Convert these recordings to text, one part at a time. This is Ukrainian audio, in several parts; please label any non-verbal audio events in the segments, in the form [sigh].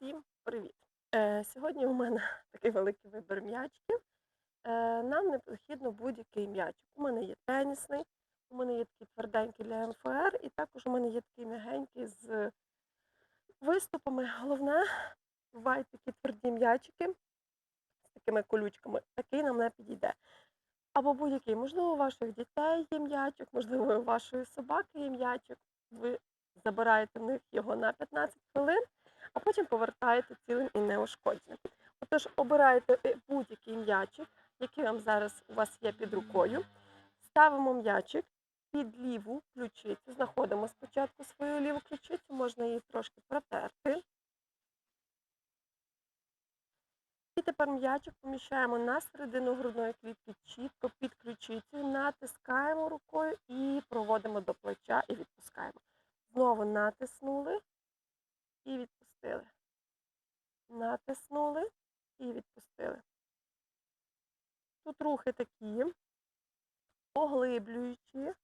Всім привіт! Е, сьогодні у мене [laughs] такий великий вибір м'ячиків. Е, нам необхідно будь-який м'ячик. У мене є тенісний, у мене є такий тверденький для МФР, і також у мене є такий м'ягенький з виступами. Головне, бувають такі тверді м'ячики з такими колючками, такий нам не підійде. Або будь-який, можливо, у ваших дітей є м'ячик, можливо, у вашої собаки є м'ячик. Ви забираєте в них його на 15 хвилин, а потім повертаєте цілим і неушкодженим. Отож, обираєте е, будь-який м'ячик, який вам зараз у вас є під рукою. Ставимо м'ячик під ліву ключицю. Знаходимо спочатку свою ліву ключицю, можна її трошки протерти. І тепер м'ячик поміщаємо на середину грудної клітки, чітко під ключицею, натискаємо рукою і проводимо до плеча і відпускаємо. Знову натиснули і відпустили. Натиснули і відпустили. Тут рухи такі, поглиблюючі,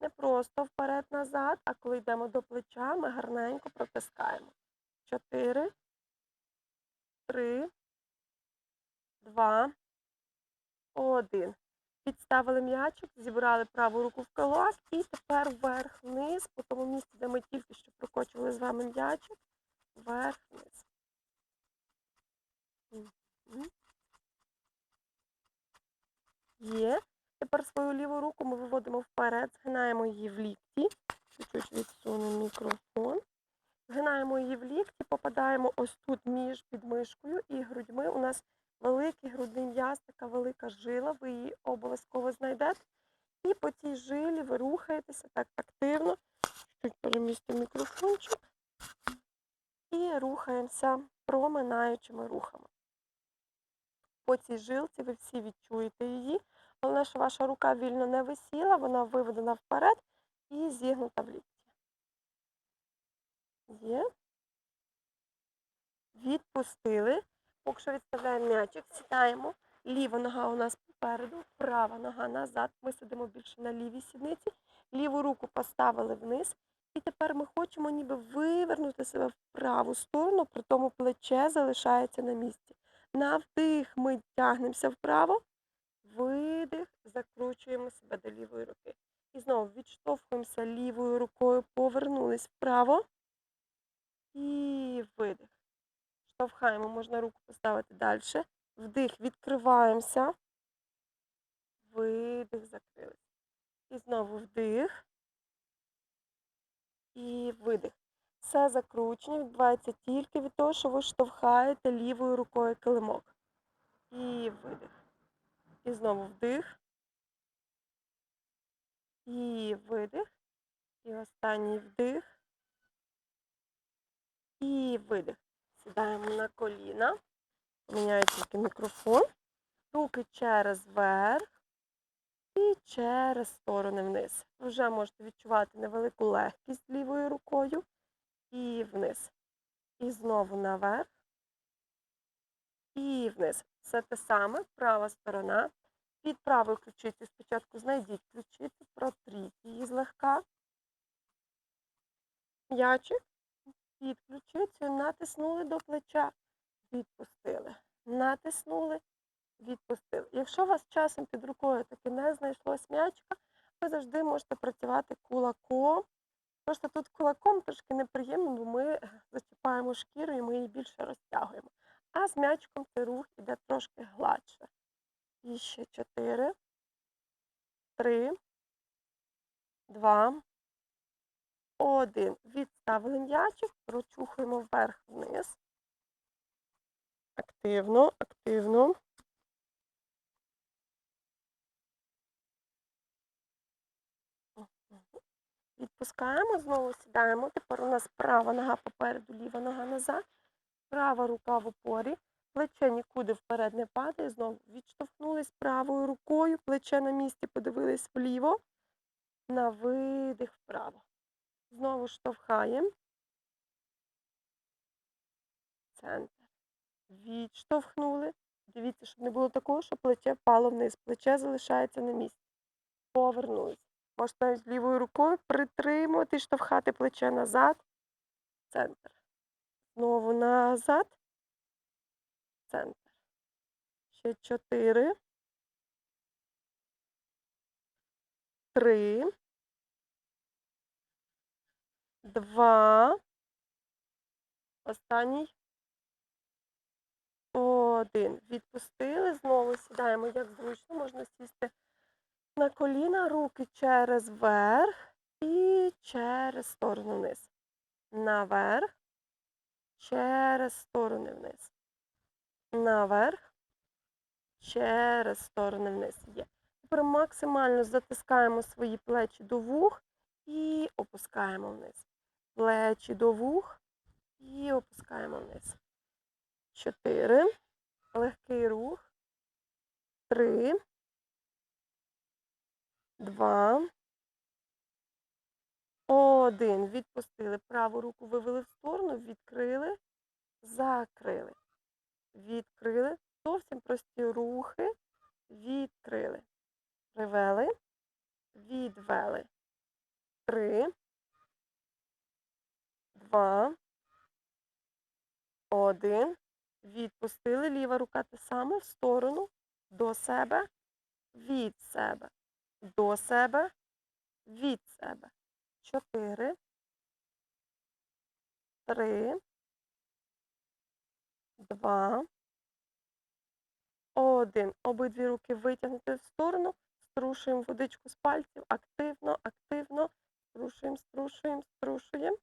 не просто вперед-назад, а коли йдемо до плеча, ми гарненько протискаємо. Чотири, три, два, один. Підставили м'ячик, зібрали праву руку в кулак і тепер вверх-вниз, по тому місці, де ми тільки що прокочували з вами м'ячик, вверх-вниз. Є. Тепер свою ліву руку ми виводимо вперед, згинаємо її в лікті. Чуть-чуть відсунемо мікрофон. Згинаємо її в лікті, попадаємо ось тут між підмишкою і грудьми. У нас великий грудний м'яз, така велика жила, ви її обов'язково знайдете. І по цій жилі ви рухаєтеся так активно. Чуть перемістимо мікрофончик. І рухаємося проминаючими рухами. По цій жилці ви всі відчуєте її. Головне, що ваша рука вільно не висіла, вона виведена вперед і зігнута в лікті. Є. Відпустили. Поки що відставляємо м'ячик, сідаємо. Ліва нога у нас попереду, права нога назад. Ми сидимо більше на лівій сідниці. Ліву руку поставили вниз. І тепер ми хочемо ніби вивернути себе в праву сторону, при тому плече залишається на місці. На вдих ми тягнемося вправо, видих, закручуємо себе до лівої руки. І знову відштовхуємося лівою рукою, повернулись вправо. І видих. Штовхаємо, можна руку поставити далі. Вдих, відкриваємося. Видих, закрились. І знову вдих. І видих. Все закручення відбувається тільки від того, що ви штовхаєте лівою рукою килимок. І видих. І знову вдих. І видих. І останній вдих. І видих. Сідаємо на коліна. Поміняю тільки мікрофон. Руки через верх і через сторони вниз. Вже можете відчувати невелику легкість лівою рукою і вниз. І знову наверх. І вниз. Все те саме, права сторона. Під правою ключицею спочатку знайдіть ключицю, протріть її злегка. М'ячик під ключицею натиснули до плеча, відпустили. Натиснули, відпустили. Якщо у вас часом під рукою таки не знайшлось м'ячика, ви завжди можете працювати кулаком. Просто тут кулаком трошки неприємно, бо ми зачіпаємо шкіру і ми її більше розтягуємо. А з м'ячиком цей рух іде трошки гладше. І ще чотири, три, два, один. Відставили м'ячик, прочухуємо вверх-вниз. Активно, активно. Відпускаємо, знову сідаємо. Тепер у нас права нога попереду, ліва нога назад, права рука в опорі, плече нікуди вперед не падає. Знову відштовхнулись правою рукою, плече на місці, подивились вліво, на видих вправо. Знову штовхаємо. Центр. Відштовхнули. Дивіться, щоб не було такого, що плече впало вниз. Плече залишається на місці. Повернулись. Навіть лівою рукою притримувати, штовхати плече назад. Центр. Знову назад. Центр. Ще чотири. Три. Два. Останній. Один. Відпустили. Знову сідаємо, як зручно. Можна сісти на коліна, руки через верх і через сторону вниз. Наверх. Через сторони вниз. Наверх. Через сторони вниз. Є. Тепер максимально затискаємо свої плечі до вух і опускаємо вниз. Плечі до вух і опускаємо вниз. Чотири. Легкий рух. Три. Два. Один. Відпустили. Праву руку вивели в сторону, відкрили, закрили. Відкрили. Зовсім прості рухи. Відкрили. Привели. Відвели. Три. Два. Один. Відпустили. Ліва рука те саме в сторону. До себе. Від себе. До себе. Від себе. Чотири. Три. Два. Один. Обидві руки витягнути в сторону. Струшуємо водичку з пальців. Активно, активно. Струшуємо, струшуємо, струшуємо.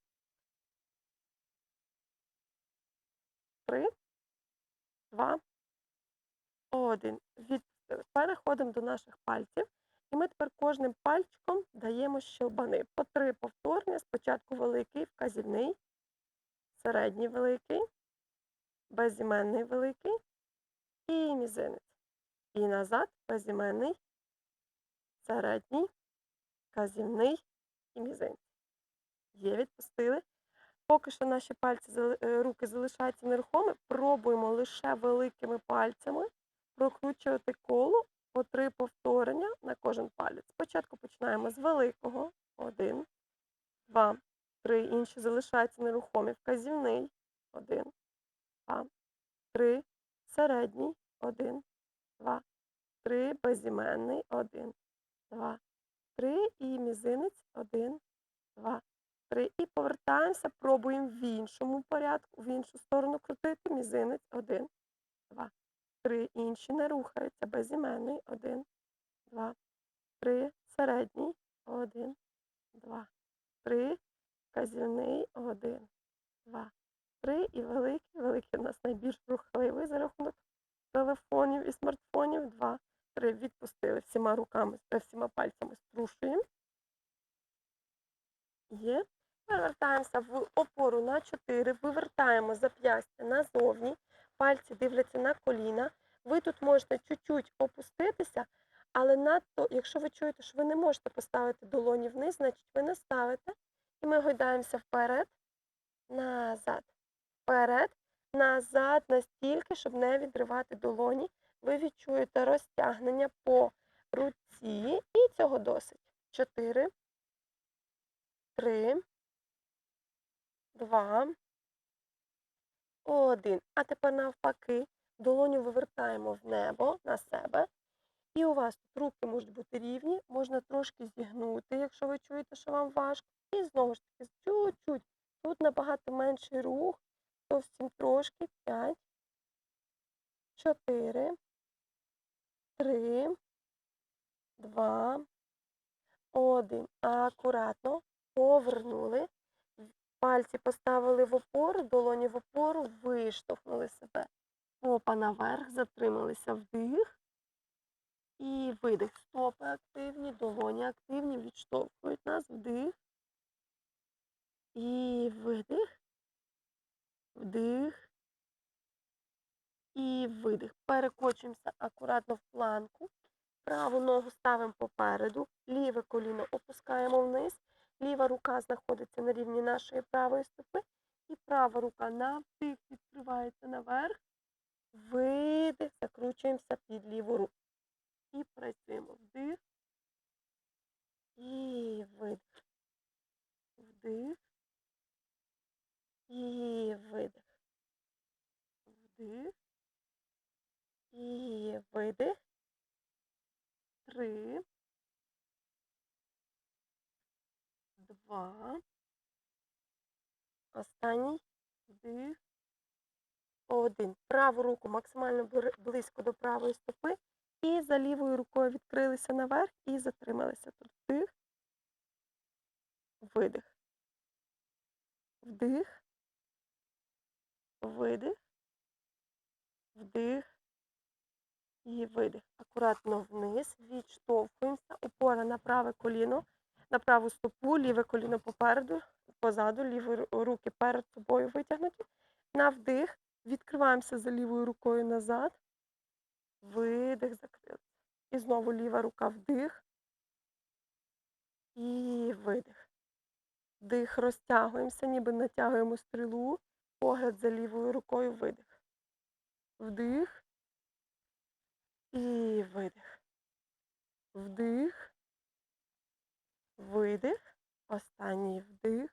Три. Два. Один. Відпустили. Переходимо до наших пальців. І ми тепер кожним пальчиком даємо щелбани. По три повторення. Спочатку великий, вказівний, середній великий, безіменний великий і мізинець. І назад безіменний, середній, вказівний і мізинець. Є, відпустили. Поки що наші пальці, е, руки залишаються нерухомі, пробуємо лише великими пальцями прокручувати коло по три повторення на кожен палець. Спочатку починаємо з великого. Один, два, три. Інші залишаються нерухомі. Вказівний. Один, два, три. Середній. Один, два, три. Безіменний. Один, два, три. І мізинець. Один, два, три. І повертаємося, пробуємо в іншому порядку, в іншу сторону крутити. Мізинець. Один, два, три. Інші не рухаються. Безіменний. Один, два, три. Середній. Один, два, три. Вказівний. Один, два, три. І великий. Великий у нас найбільш рухливий за рахунок телефонів і смартфонів. Два, три. Відпустили всіма руками, е, всіма пальцями струшуємо. Є. Перевертаємося в опору на 4, вивертаємо зап'ястя назовні, пальці дивляться на коліна. Ви тут можете чуть-чуть опуститися, але надто, якщо ви чуєте, що ви не можете поставити долоні вниз, значить ви не ставите. І ми гойдаємося вперед, назад, вперед, назад, настільки, щоб не відривати долоні. Ви відчуєте розтягнення по руці, і цього досить. 4, 3, Два. Один. А тепер навпаки. Долоню вивертаємо в небо на себе. І у вас тут руки можуть бути рівні, можна трошки зігнути, якщо ви чуєте, що вам важко. І знову ж таки, чуть-чуть. Тут набагато менший рух. Зовсім трошки. П'ять. Чотири. Три. Два. Один. Акуратно. Повернули. Пальці поставили в опору, долоні в опору, виштовхнули себе. Попа наверх, затрималися вдих. І видих. Стопи активні, долоні активні, відштовхують нас, вдих. І видих. Вдих. І видих. Перекочуємося акуратно в планку. Праву ногу ставимо попереду, ліве коліно опускаємо вниз. Ліва рука знаходиться на рівні нашої правої стопи. І права рука на вдих відкривається наверх. Видих, закручуємося під ліву руку. І працюємо вдих. І видих. Вдих. І видих. Вдих. І видих. Три. Два. Останній. Вдих. Один. Праву руку максимально близько до правої стопи. І за лівою рукою відкрилися наверх і затрималися тут. Вдих. Видих. Вдих. Видих. Вдих. І видих. Акуратно вниз. Відштовхуємося. Опора на праве коліно, на праву стопу, ліве коліно попереду, позаду, ліві руки перед собою витягнуті. На вдих. Відкриваємося за лівою рукою назад. Видих, закрили. І знову ліва рука вдих. І видих. Вдих, розтягуємося, ніби натягуємо стрілу. Погляд за лівою рукою видих. Вдих. І видих. Вдих. Видих. Останній вдих.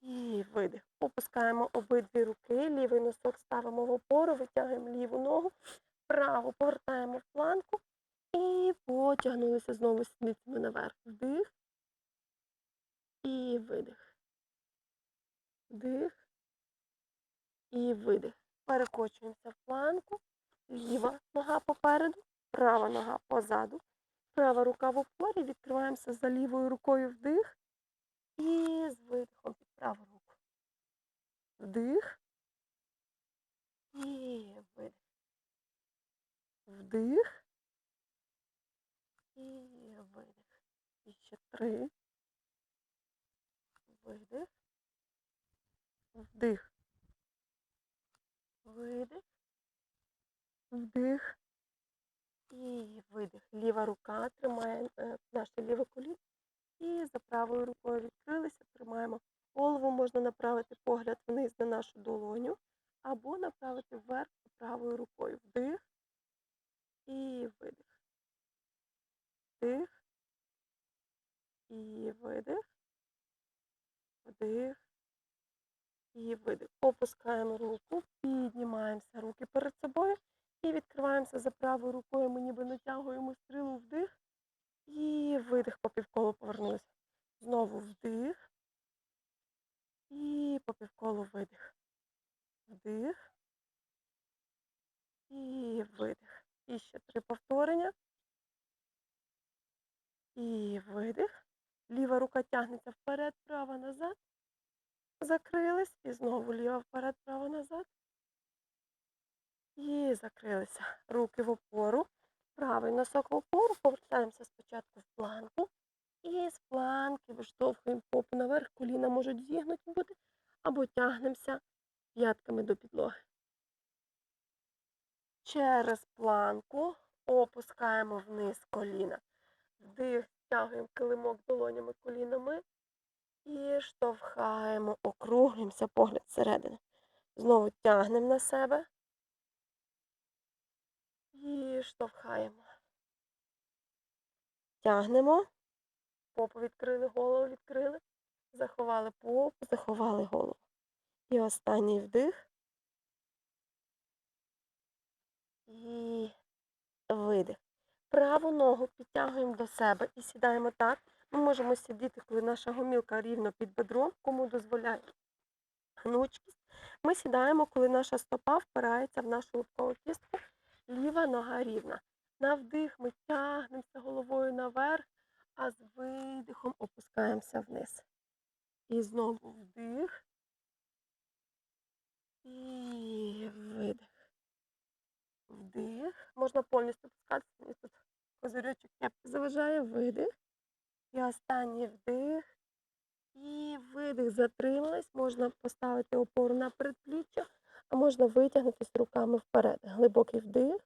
І видих. Опускаємо обидві руки, лівий носок ставимо в опору, витягуємо ліву ногу, праву повертаємо в планку і потягнулися знову сідницями наверх. Вдих. І видих. Вдих. І видих. Перекочуємося в планку. Ліва нога попереду, права нога позаду. Права рука в опорі. Відкриваємося за лівою рукою вдих. І з видихом під праву руку. Вдих. І видих. Вдих. І видих. І ще три. Видих. Вдих. Видих. Вдих. І видих. Ліва рука тримає е, наше ліве коліно. І за правою рукою відкрилися, тримаємо голову, можна направити погляд вниз на нашу долоню, або направити вверх правою рукою. Вдих і видих. Вдих і видих. Вдих і видих. Опускаємо руку, піднімаємося руки перед собою і відкриваємося за правою рукою. Ми ніби натягуємо стрілу вдих. І видих по півколу повернулися. Знову вдих. І по півколу видих. Вдих. І видих. І ще три повторення. І видих. Ліва рука тягнеться вперед, права назад. Закрились. І знову ліва вперед, права назад. І закрилися. Руки в опору. Правий носок в опору, повертаємося спочатку в планку. І з планки виштовхуємо попу наверх, коліна можуть зігнуті бути, або тягнемося п'ятками до підлоги. Через планку опускаємо вниз коліна. Вдих, тягуємо килимок долонями колінами і штовхаємо, округлюємося погляд зсередини. Знову тягнемо на себе. І штовхаємо. Тягнемо. Попу відкрили, голову відкрили. Заховали попу, заховали голову. І останній вдих. І видих. Праву ногу підтягуємо до себе і сідаємо так. Ми можемо сидіти, коли наша гомілка рівно під бедром, кому дозволяє гнучкість. Ми сідаємо, коли наша стопа впирається в нашу лобкову кістку. Ліва нога рівна. На вдих ми тягнемося головою наверх, а з видихом опускаємося вниз. І знову вдих. І видих. Вдих. Можна повністю опускатися. Мені тут козирьочок кепки заважає. Видих. І останній вдих. І видих. Затримались. Можна поставити опору на передпліччя, можна витягнутися руками вперед. Глибокий вдих.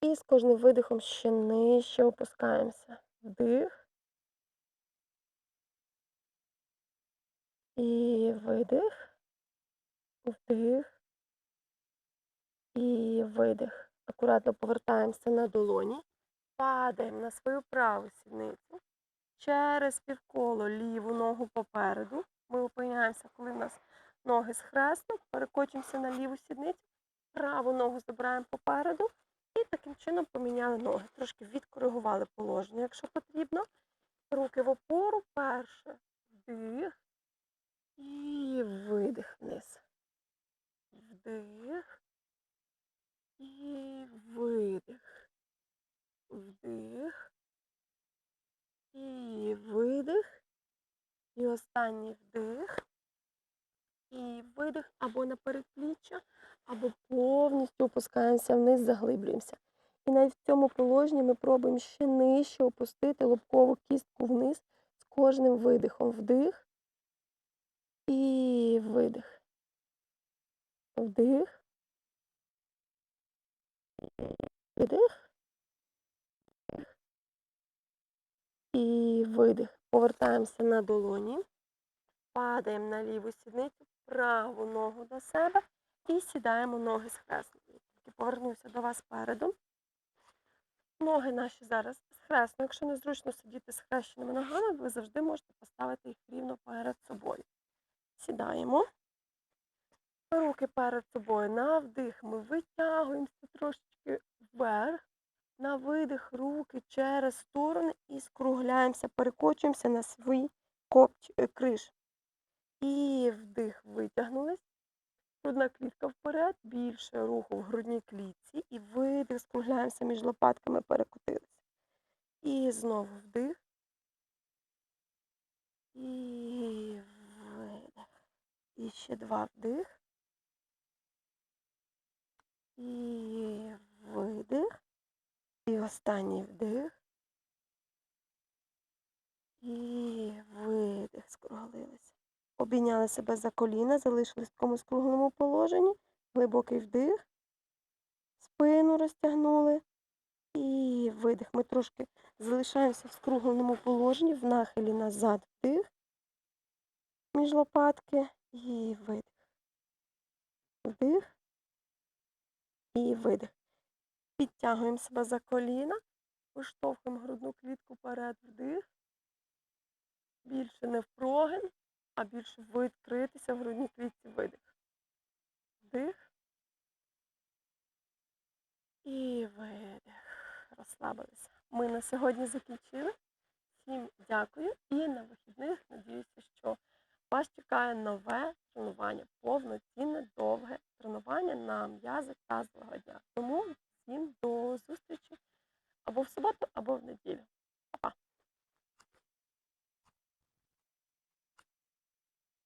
І з кожним видихом ще нижче опускаємося. Вдих. І видих. Вдих. І видих. Акуратно повертаємося на долоні. Падаємо на свою праву сідницю. Через півколо ліву ногу попереду. ми опиняємося, коли в нас ноги схресно, перекочуємося на ліву сідницю, праву ногу забираємо попереду і таким чином поміняли ноги. Трошки відкоригували положення, якщо потрібно. Руки в опору, перше, вдих і видих вниз. Вдих і видих. Вдих і видих. І останній вдих. І видих або на передпліччя, або повністю опускаємося вниз, заглиблюємося. І навіть в цьому положенні ми пробуємо ще нижче опустити лобкову кістку вниз з кожним видихом. Вдих і видих. Вдих. Видих. І видих. Повертаємося на долоні. Падаємо на ліву сідницю, праву ногу до себе і сідаємо ноги схресно. Тільки повернуся до вас передом. Ноги наші зараз схресно. Якщо незручно сидіти з хрещеними ногами, ви завжди можете поставити їх рівно перед собою. Сідаємо. Руки перед собою. На вдих ми витягуємося трошечки вверх. На видих руки через сторони і скругляємося, перекочуємося на свій копч, е, криш. І вдих витягнулись. Грудна клітка вперед, більше руху в грудній клітці. І видих, скругляємося між лопатками, перекотилися. І знову вдих. І видих. І ще два вдих. І видих. І останній вдих. І видих, скруглилися. Обійняли себе за коліна, залишились в такому скругленому положенні. Глибокий вдих. Спину розтягнули. І видих. Ми трошки залишаємося в скругленому положенні, в нахилі назад вдих. Між лопатки. І видих. Вдих. І видих. Підтягуємо себе за коліна, виштовхуємо грудну клітку вперед, вдих. Більше не в прогин, а більше відкритися в грудній клітці видих. Вдих. І видих. Розслабилися. Ми на сьогодні закінчили. Всім дякую. І на вихідних надіюся, що вас чекає нове тренування, повноцінне, довге тренування на м'язи тазового дня. Тому всім до зустрічі або в суботу, або в неділю. Па-па!